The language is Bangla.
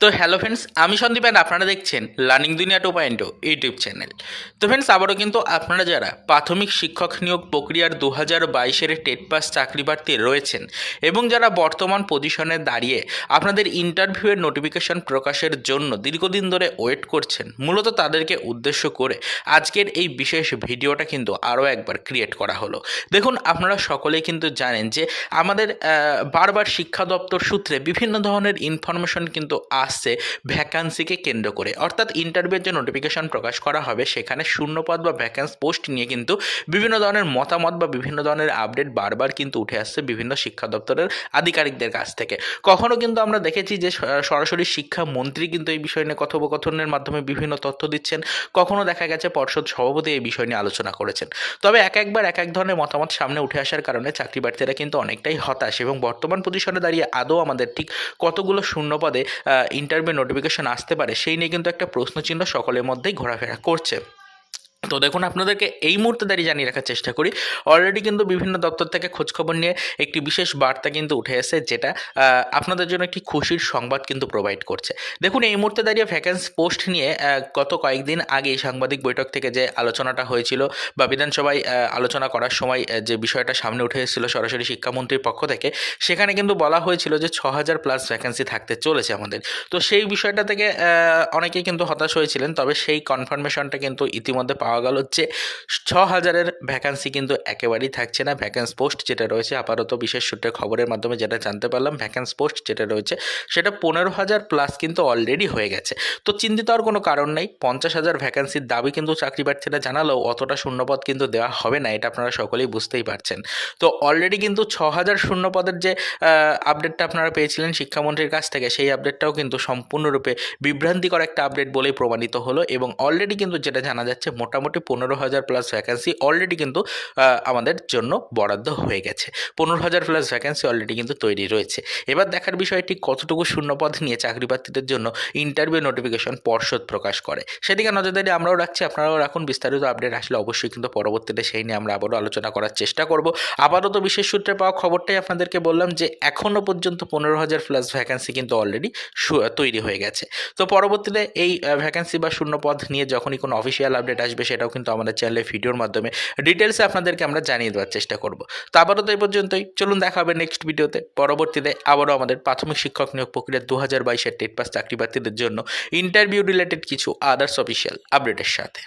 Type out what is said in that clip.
তো হ্যালো ফ্রেন্ডস আমি সন্দীপ অ্যান্ড আপনারা দেখছেন learning Duniya two point YouTube channel তো ফ্রেন্ডস আবারও কিন্তু আপনারা যারা প্রাথমিক শিক্ষক নিয়োগ প্রক্রিয়ার দু হাজার বাইশের টেট পাস চাকরি প্রার্থী রয়েছেন এবং যারা বর্তমান পজিশনে দাঁড়িয়ে আপনাদের ইন্টারভিউয়ের নোটিফিকেশন প্রকাশের জন্য দীর্ঘদিন ধরে ওয়েট করছেন, মূলত তাদেরকে উদ্দেশ্য করে আজকের এই বিশেষ ভিডিওটা কিন্তু আরও একবার ক্রিয়েট করা হলো। দেখুন, আপনারা সকলেই কিন্তু জানেন যে আমাদের বারবার শিক্ষা দপ্তর সূত্রে বিভিন্ন ধরনের ইনফরমেশন কিন্তু আসছে ভ্যাকান্সিকে কেন্দ্র করে। অর্থাৎ ইন্টারভিউর যে নোটিফিকেশন প্রকাশ করা হবে, সেখানে শূন্যপদ বা ভ্যাকান্স পোস্ট নিয়ে কিন্তু বিভিন্ন ধরনের মতামত বা বিভিন্ন ধরনের আপডেট বারবার কিন্তু উঠে আসছে বিভিন্ন শিক্ষা দপ্তরের আধিকারিকদের কাছ থেকে। কখনো কিন্তু আমরা দেখেছি যে সরাসরি শিক্ষামন্ত্রী কিন্তু এই বিষয় নিয়ে কথোপকথনের মাধ্যমে বিভিন্ন তথ্য দিচ্ছেন। কখনো দেখা গেছে পর্ষদ সভাপতি এই বিষয় নিয়ে আলোচনা করেছেন। তবে এক একবার এক এক ধরনের মতামত সামনে উঠে আসার কারণে চাকরি প্রার্থীরা কিন্তু অনেকটাই হতাশ এবং বর্তমান পজিশনে দাঁড়িয়ে আদৌ আমাদের ঠিক কতগুলো শূন্যপদে ইন্টারভিউ নোটিফিকেশন আসতে পারে সেই নিয়ে কিন্তু একটা প্রশ্নচিহ্ন সকলের মধ্যেই ঘোরাফেরা করছে। তো দেখুন, আপনাদেরকে এই মুহূর্তে দাঁড়িয়ে জানিয়ে রাখার চেষ্টা করি। অলরেডি কিন্তু বিভিন্ন দপ্তর থেকে খোঁজখবর নিয়ে একটি বিশেষ বার্তা কিন্তু উঠে এসেছে, যেটা আপনাদের জন্য একটি খুশির সংবাদ কিন্তু প্রোভাইড করছে। দেখুন, এই মুহূর্তে দাঁড়িয়ে ভ্যাকেন্সি পোস্ট নিয়ে গত কয়েকদিন আগে সাংবাদিক বৈঠক থেকে যে আলোচনাটা হয়েছিল বা বিধানসভায় আলোচনা করার সময় যে বিষয়টা সামনে উঠে এসেছিল সরাসরি শিক্ষামন্ত্রীর পক্ষ থেকে, সেখানে কিন্তু বলা হয়েছিল যে ছ হাজার প্লাস ভ্যাকেন্সি থাকতে চলেছে আমাদের। তো সেই বিষয়টা থেকে অনেকেই কিন্তু হতাশ হয়েছিলেন, তবে সেই কনফার্মেশনটা কিন্তু ইতিমধ্যে পাওয়া গেল যে ছ হাজারের ভ্যাকান্সি কিন্তু একেবারেই থাকছে না। ভ্যাকেন্স পোস্ট যেটা রয়েছে, আপাতত বিশেষ সূত্রে খবরের মাধ্যমে যেটা জানতে পারলাম ভ্যাকেন্স পোস্ট যেটা রয়েছে, সেটা পনেরো হাজার প্লাস কিন্তু অলরেডি হয়ে গেছে। তো চিন্তিত আর কোনো কারণ নেই পঞ্চাশ হাজার ভ্যাকান্সির দাবি কিন্তু চাকরি প্রার্থীরা জানালেও অতটা শূন্যপদ কিন্তু দেওয়া হবে না, এটা আপনারা সকলেই বুঝতেই পারছেন। তো অলরেডি কিন্তু ছ হাজার শূন্যপদের যে আপডেটটা আপনারা পেয়েছিলেন শিক্ষামন্ত্রীর কাছ থেকে, সেই আপডেটটাও কিন্তু সম্পূর্ণরূপে বিভ্রান্তিকর একটা আপডেট বলেই প্রমাণিত হলো এবং অলরেডি কিন্তু যেটা জানা যাচ্ছে মোটামুটি পনেরো হাজার প্লাস ভ্যাকান্সি অলরেডি কিন্তু আমাদের জন্য বরাদ্দ হয়ে গেছে। পনেরো হাজার প্লাস ভ্যাকান্সি অলরেডি কিন্তু তৈরি রয়েছে। এবার দেখার বিষয় ঠিক কতটুকু শূন্যপদ নিয়ে চাকরি প্রার্থীদের জন্য ইন্টারভিউ নোটিফিকেশন পর্ষদ প্রকাশ করে। সেদিকে নজরদারি আমরাও রাখছি, আপনারাও রাখুন, বিস্তারিত আপডেট আসলে অবশ্যই কিন্তু পরবর্তীতে সেই নিয়ে আমরা আবারও আলোচনা করার চেষ্টা করব। আপাতত বিশেষ সূত্রে পাওয়া খবরটাই আপনাদেরকে বললাম যে এখনও পর্যন্ত পনেরো হাজার প্লাস ভ্যাকান্সি কিন্তু অলরেডি তৈরি হয়ে গেছে। তো পরবর্তীতে এই ভ্যাকান্সি বা শূন্যপদ নিয়ে যখনই কোনো অফিসিয়াল আপডেট আসবে সেটাও কিন্তু আমাদের চ্যানেলের ভিডিওর মাধ্যমে ডিটেলসে আপনাদেরকে আমরা জানিয়ে দেওয়ার চেষ্টা করব। তো আবারও তো এই পর্যন্তই। চলুন দেখা হবে নেক্সট ভিডিওতে পরবর্তীতে আবারও আমাদের প্রাথমিক শিক্ষক নিয়োগ প্রক্রিয়া দু হাজার বাইশের টেট পাস চাকরি প্রার্থীদের জন্য ইন্টারভিউ রিলেটেড কিছু আদার্স অফিসিয়াল আপডেটের সাথে।